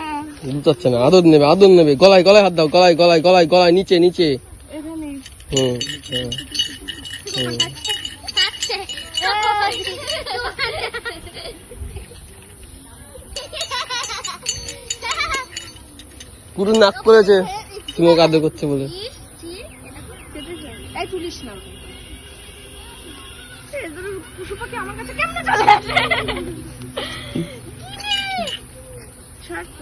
না লুচাচ্ছে না, আদর নেবে আদর নেবে। গলায় গলায় হাত দাও, গলায় গলায় গলায় গলায়, নিচে নিচে। হুম হুম। পুরো নাক করেছে তুমি ওকে আদর করছে বলে। পশু পাখি আমার কাছে কেমনে চলে আসে ছাড় তোর জন্য আমার খুব রাগ করছে।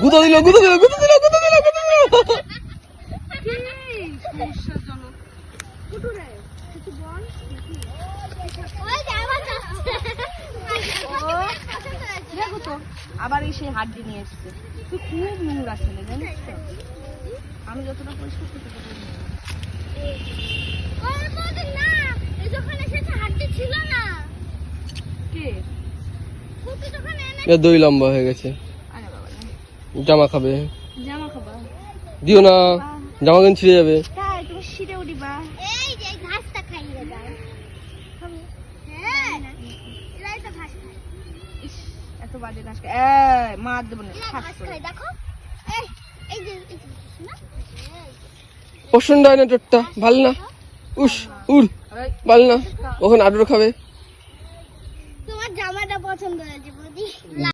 গুঁতো দিল গুঁতো দিল গুঁতো দিল গুঁতো দিল গুঁতো দিল। সমস্যাজনক কুটু রে কিছু বল দেখো তো আবার এই সেই হাড্ডি নিয়ে এসছে। তুই খুব নোংরা ছেলে জানিস আমি যতটা পরিষ্কার করতে ততটা দই লম্বা হয়ে গেছে। জামা খাবে। জামা খাবা? দিও না। জামা কিন্তু ছিঁড়ে যাবে। তাই তুমি সিটে উঠিবা। এই যে ঘাসটা খাইয়ে দাও হ্যাঁ। দেবো না। না পছন্দ হয় না টোটটা ভালো না? উস উর এই, ভালো না? ওখানে আদর খাবে। Welcome to Melody.